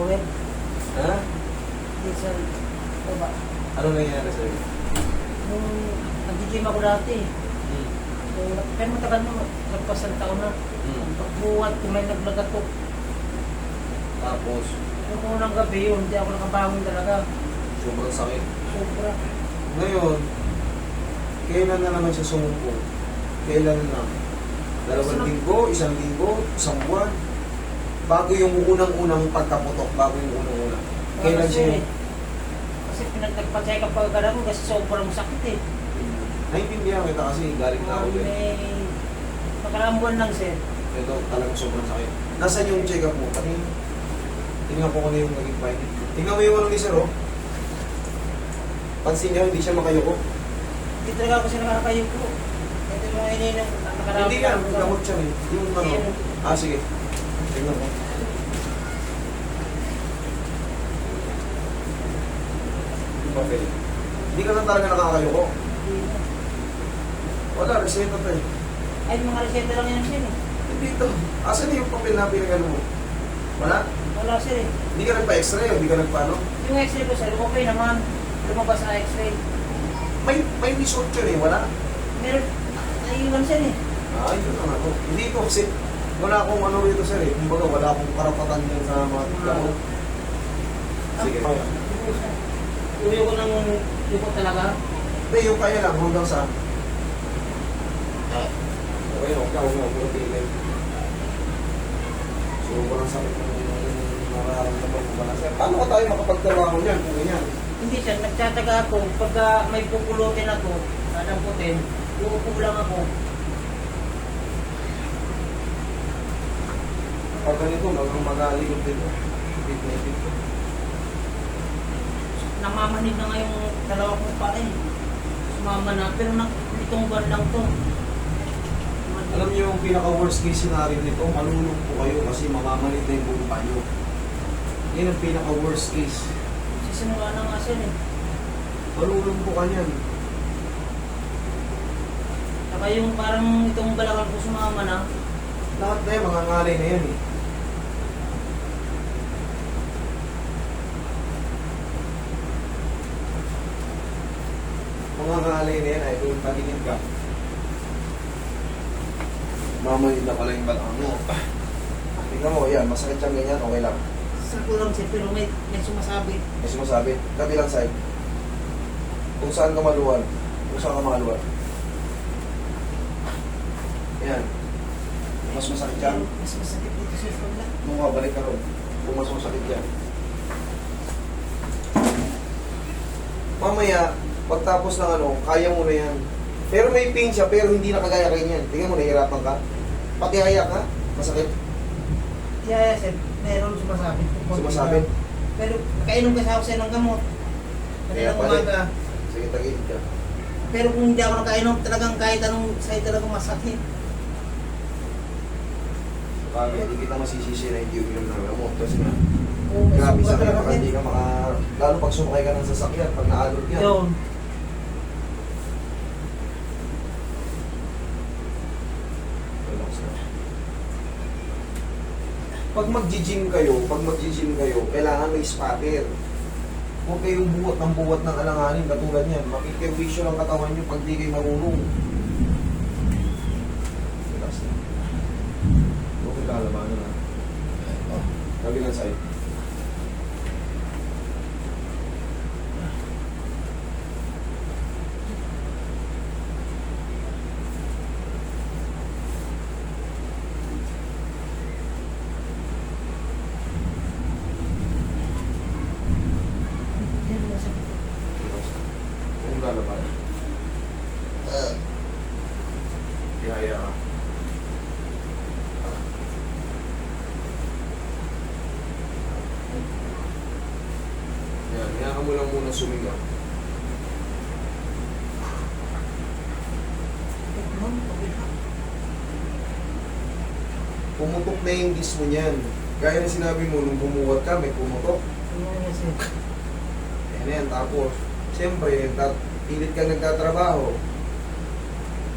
power. Ha? Diesel. O ba? Ano nangyayari sa'yo? Nung nag-gym ako dati. Hmm. So, pero matagal na, nagpas ng taon na. Hmm. Pagbuhat, kung may naglagatok. Tapos, Yung unang gabi yun, hindi ako nakabangon talaga. sobrang sakit. Sobra. Ngayon, kailan na naman siya sumumpong? Kailan na? Dalawang linggo, isang linggo, isang buwan? Bago yung unang-unang pagkaputok, bago yung unang-unang. Kailan Kasi, siya? kasi pinagpag-check up agad ako kasi sobrang sakit eh. Naintindihan kita kasi galing na ako din. may nakaraang buwan lang sir. Ito talagang sobrang sakit. Nasaan yung check-up mo? Pati, tingnan ko kung ano yung naging finding. Tingnan mo yung ano ni Sir, oh. Pansin niyo, hindi siya makayuko. Hindi talaga ako siya nakakayo po. Ito yung mga ininom. Hindi yan, gamot siya eh. Yung ano. Ah, sige. Papel. Hindi ka na talaga nakakayuko. Hindi na. Wala, reseta to eh. Ay, mga reseta lang yan sir eh. Hindi ito. Asan yung papel na pinagano mo? Wala? Wala sir eh. Hindi ka nagpa-x-ray o hindi ka nagpa-ano? Yung x-ray ko sir, okay naman. Lumabas sa x-ray. May, may result yun eh, wala? Meron, naiiwan sir eh. Ah, yun ang ano. Hindi ito kasi wala akong ano rito sir eh. Kumbaga wala akong karapatan din sa mga gamot. Sige. Tuloy ko ng yuko talaga. Hindi, yung kaya lang hanggang sa... Okay, huwag ka, huwag ka, huwag tingin. So, walang sakit ng nararamdaman mo ba na sir? Paano ka tayo makapagtrabaho niyan kung ganyan? Hindi sir, nagtsatsaga ako. Pagka may pupulutin ako, dadamputin, uupo lang ako. Pag ganito, mag magalikod dito. Bit na bit. Namamanig na nga yung dalawa kong pa eh. Sumama na, pero na, itong buwan lang to. Alam niyo yung pinaka-worst case scenario nito, malulog po kayo kasi mamamanit na yung buong panyo. Yan ang pinaka-worst case. Sisimula na nga sir eh. Malulog po ka niyan. Saka yung parang itong balakang ko sumama na, Lahat na yan, mga ngalay na yan eh. Mga ngalay na yan ay kung patingin ka. Mamanid na pala yung balakang mo. Tingnan mo, yan, masakit siyang ganyan, okay lang. sakto lang sir, pero may, may sumasabi. May sumasabi, kabilang side. Kung saan ka maluwal, kung saan ka maluwal. Yan. Mas masakit yan. Mas masakit dito sa kabila. Kung balik ka ron, kung mas masakit yan. Mamaya, pagtapos ng ano, kaya mo na yan. Pero may pain siya, pero hindi na kagaya kayo niyan. Tingnan mo, nahihirapan ka. Pati haya ka, masakit. Kaya sir, meron sumasabi. Sumasabi? Pero kainom kasi ako sir ng gamot. Kaya pala. umaga. Sige, tagilid ka. Pero kung hindi ako nakainom, talagang kahit anong side talagang masakit. Kaya hindi kita masisisi na hindi uminom ng gamot. Kasi may grabe sa talaga, sir. hindi ka maka... Lalo pag sumakay ka ng sasakyan, pag naalog yan. Yun. Relax na. Pag mag-gym kayo, pag mag-gym kayo, kailangan may spatter. Huwag kayong buwat ng buwat ng alanganin katulad niyan. Makikirwisyo lang katawan nyo pag di kayo marunong. Okay, lalabanan na. Oh, kabilang side. Yan, masakit. Relax na. Kung lalabanan. Ihaya ka. Yan, kaya ka mo lang muna na. Pumutok na yung disc mo niyan. Gaya na sinabi mo, nung bumuwat ka, may pumutok. Ano yan, sir? Yan yan, tapos, siyempre, tat pilit ka nagtatrabaho.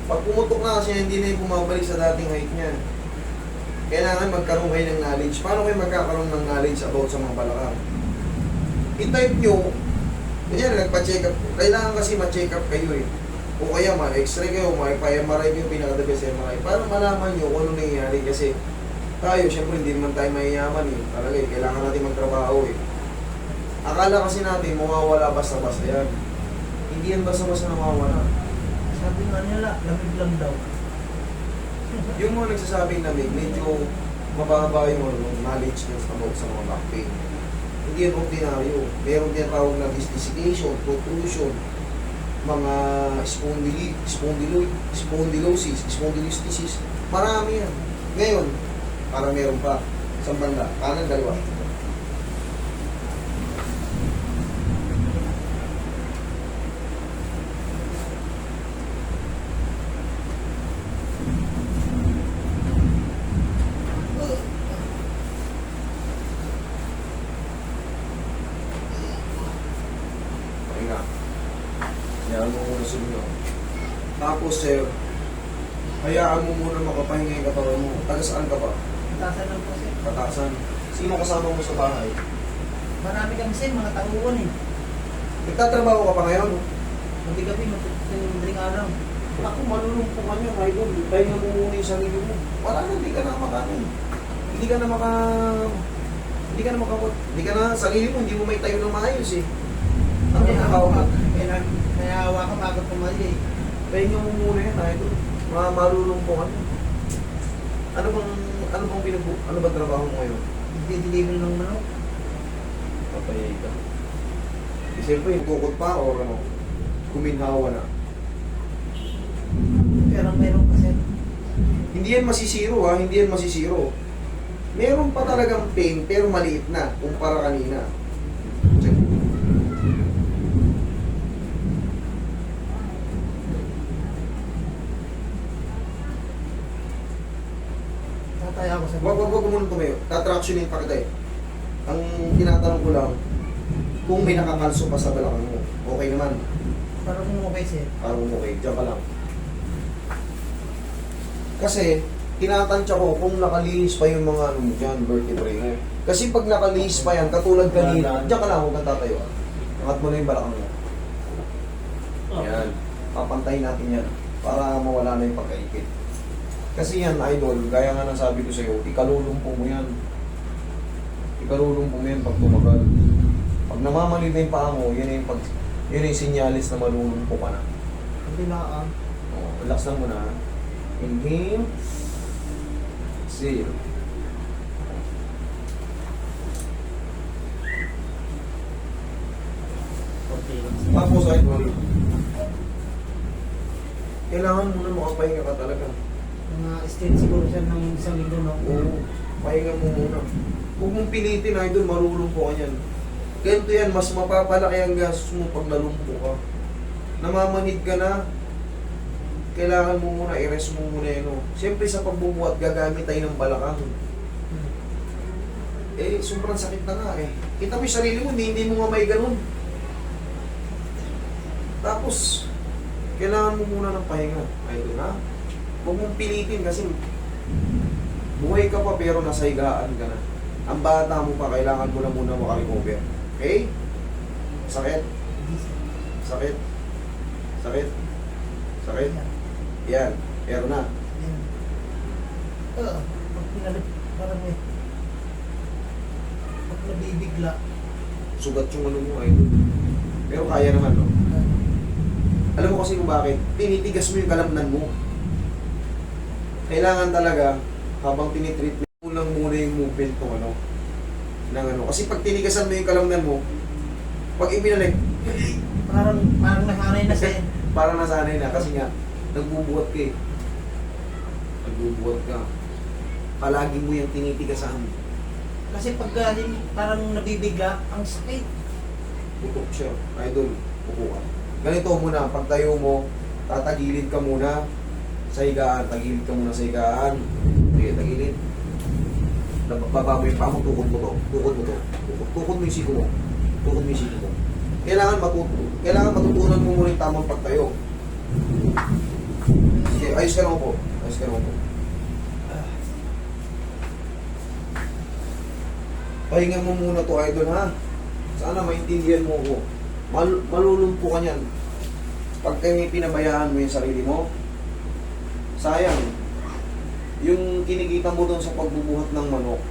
Pag pumutok na kasi, hindi na yung bumabalik sa dating height niya. kailangan magkaroon kayo ng knowledge. Paano kayo magkakaroon ng knowledge about sa mga balakang? I-type nyo, ganyan, nagpa-check up. Kailangan kasi ma-check up kayo eh. O kaya ma-x-ray kayo, ma-MRI yung pinaka-the best MRI. Para malaman nyo kung ano nangyayari kasi tayo, syempre hindi naman tayo mayayaman eh. Talaga eh, kailangan natin magtrabaho eh. Akala kasi natin, mawawala basta-basta yan. Hindi yan basta-basta nawawala. Sabi nga nila, lamig lang daw. Yung mga nagsasabing na may medyo mababa yung ano, knowledge nyo about sa mga back pain. Hindi yan ordinaryo. Meron din tawag na dislocation, protrusion, mga spondyli, spondylo, spondylosis, spondylolisthesis. Marami yan. Ngayon, parang meron pa. Isang banda, kanan, dalawa. Pahinga. Hayaan mo muna sumunod. Tapos, sir, hayaan mo muna makapahinga yung katawan mo. Taga saan ka ba? Tasan lang po sir. Katasan. Sino kasama mo sa bahay? Marami kami sir, mga tauhan eh. Nagtatrabaho ka pa ngayon? Gabi-gabi, matutindring araw. Ako, malulungkot ka niya, idol. Pahinga mo muna yung sarili mo. Wala na, hindi ka na makanin. Hindi ka na maka... Hindi ka na maka... Hindi ka na, sarili mo, hindi mo may tayo ng maayos eh. Ano ba trabaho ka? Kailan, nayawa ka bago pumali eh. Pahinga mo muna yan, idol. Mga malulungkot ka niya. Ano bang, ano bang pinag... Ano ba trabaho mo ngayon? Dideliver ng manok. Papayay ka. Eh, siyempre, tukot pa o ano, kuminhawa na. Pero meron pa sir. Hindi yan masisiro ha, hindi yan masisiro. Meron pa talagang pain, pero maliit na, kumpara kanina. Check. Tatay ako sa Wag, wag, wag mo muna tumayo. Tatractionin pa kita eh. Ang tinatanong ko lang, kung may nakakalso pa sa balakang mo, okay naman. Parang kung okay sir. Parang okay, diyan ka lang. Kasi, tinatansya ko kung nakalinis pa yung mga ano mo dyan, vertebrae. Kasi pag nakalinis pa yan, katulad kanina, diyan ka lang, huwag kang tatayo. ah. Angat mo na yung balakang mo. Yan. Papantayin natin yan para mawala na yung pagkaikit. Kasi yan, idol, gaya nga ng sabi ko sa'yo, ikalulumpo mo yan. Ikalulumpo mo yan pag tumagal. Pag namamali na yung paa mo, yun yung, pag, yun yung sinyalis na malulumpo ka na. Hindi na ah. Oh, relax lang muna. Inhale. Exhale. Okay. Tapos, idol, kailangan muna makapahinga ka talaga. Mga state siguro siya ng isang linggo no. Oo, pahinga mo muna. Huwag mong pilitin, idol, marulumpo ka yan. Ganito yan, mas mapapalaki ang gastos mo pag nalumpo ka. Namamanid ka na, kailangan mo muna, i-rest mo muna yun. oh. Siyempre sa pagbubuhat, gagamit tayo ng balakang. Eh, sobrang sakit na nga eh. Kita mo yung sarili mo, hindi, hindi mo nga may ganun. Tapos, kailangan mo muna ng pahinga. Idol, ha? Huwag mong pilitin kasi buhay ka pa pero nasa higaan ka na. Ang bata mo pa, kailangan mo na muna makarecover. Okay? Sakit? Sakit? Sakit? Sakit? Yan. Pero na. Yan. Ah, pag pinalit, parang may... Pag nabibigla, Sugat yung ano mo, idol. Pero kaya naman, no? Alam mo kasi kung bakit? Tinitigas mo yung kalamnan mo. Kailangan talaga, habang tinitreat mo, kulang muna yung movement ng ano. Ng ano. Kasi pag tinigasan mo yung kalamnan mo, pag ibinalik, parang, parang nasanay na siya. eh. parang nasanay na. Kasi nga, nagbubuhat ka eh. Nagbubuhat ka. Palagi mo yung tinitigasan. Kasi pag yun, parang nabibigla, ang sakit. Putok siya. Idol, upo ka. Ganito muna, pag tayo mo, tatagilid ka muna sa higaan. Tagilid ka muna sa higaan. Sige, tagilid. Baba mo yung paa mo, tukod mo to. Tukod mo to. Tukod, mo yung siko mo. Tukod mo yung siko mo. Kailangan matuto. Kailangan matutunan mo muna yung tamang pagtayo. Sige, ayos ka lang po. Ayos ka lang po. Pahinga mo muna to idol ha. Sana maintindihan mo ko. Mal malulumpo ka niyan. Pag kayo pinabayaan mo yung sarili mo, sayang. Yung kinikita mo doon sa pagbubuhat ng manok,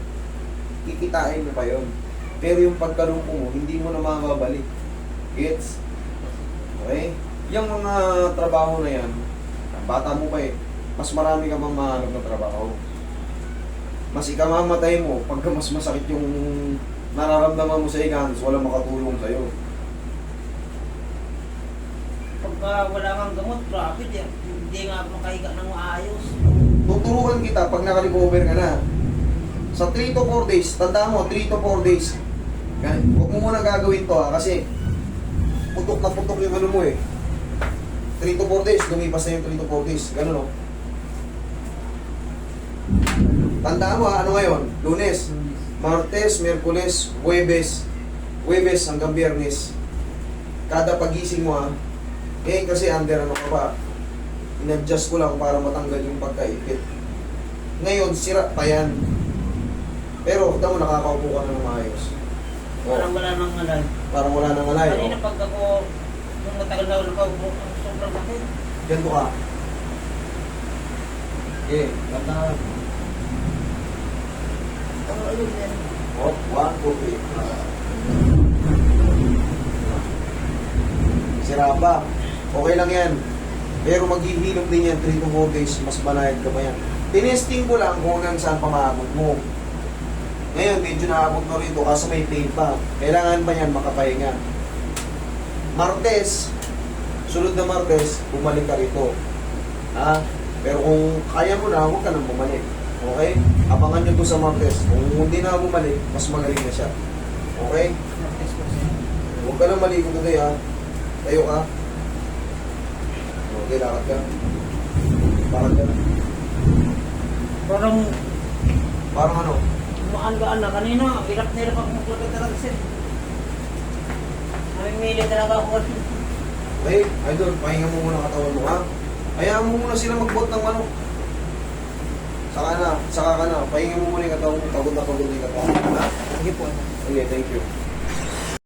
kikitain mo pa yon. Pero yung pagkalumpo mo, hindi mo na makakabalik. Gets? Okay? Yung mga trabaho na yan, bata mo pa eh, mas marami ka mang mahanap na trabaho. Mas ikamamatay mo pagka mas masakit yung nararamdaman mo sa ikans, walang makatulong sa'yo. Pagka wala kang gamot, grabe, di, hindi nga makahiga ng maayos. Tuturuan kita pag naka-recover ka na. Sa 3 to 4 days, tandaan mo, 3 to 4 days. Yan, huwag mo muna gagawin to ha, kasi putok na putok yung ano mo eh. 3 to 4 days, lumipas na yung 3 to 4 days. Ganun o. Tandaan mo ha, ano ngayon? Lunes, Martes, Merkules, Huwebes, Huwebes hanggang Biyernes. Kada pagising mo ha, eh kasi under ano ka pa, in-adjust ko lang para matanggal yung pagkaipit. Ngayon, sira pa yan. Pero, kita mo, nakakaupo ka na ng maayos. Oh, Parang wala nang alay. parang wala nang alay. Kanina Oh. pag ako, nung matagal na nakaupo, ang sobrang sakit. Ganito ka. Okay, ganda. Ang ayun yan. Oh, one, two, three. Sira pa. Okay lang yan. Pero maghihilom din yan 3 to 4 days, mas banayad ka pa yan. Tinesting ko lang kung hanggang saan pamaabot mo. Ngayon, medyo naabot mo rito kasi may pain pa. Kailangan pa yan makapahinga. Martes, sunod na Martes, bumalik ka rito. Ha? Pero kung kaya mo na, huwag ka nang bumalik. Okay? Abangan nyo to sa Martes. Kung hindi na bumalik, mas magaling na siya. Okay? Po. Huwag ka nang maligo today ha. Tayo ka. Okay, lakad ka. Lakad ka. Parang Parang ano? umaan-gaan na kanina. Hirap na hirap ako maglakad talaga sir. Namimili talaga ako. Okay, idol, pahinga mo muna katawan mo ha. Hayaan mo muna sila magbot ng manok. Saka na, saka ka na. Pahinga mo muna yung katawan mo. Pagod na pagod na yung katawan mo. Ha? Sige po. Okay, thank you.